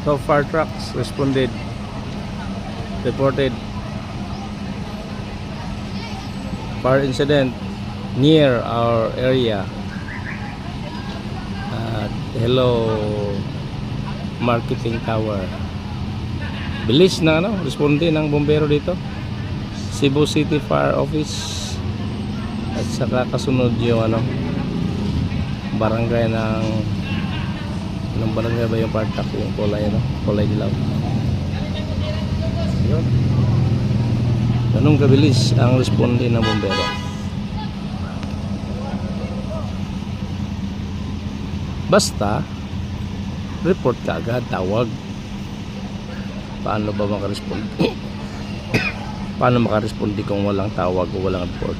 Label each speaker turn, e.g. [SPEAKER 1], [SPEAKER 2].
[SPEAKER 1] So far trucks responded reported fire incident near our area. Uh, hello marketing tower. Bilis na ano, responde ng bombero dito. Cebu City Fire Office at saka kasunod yung ano barangay ng anong barangay ba yung partak yung kulay ano? Kulay dilaw. Yun. Ganun kabilis ang responde ng bombero? Basta report ka agad tawag. Paano ba makaresponde? Paano makaresponde kung walang tawag o walang report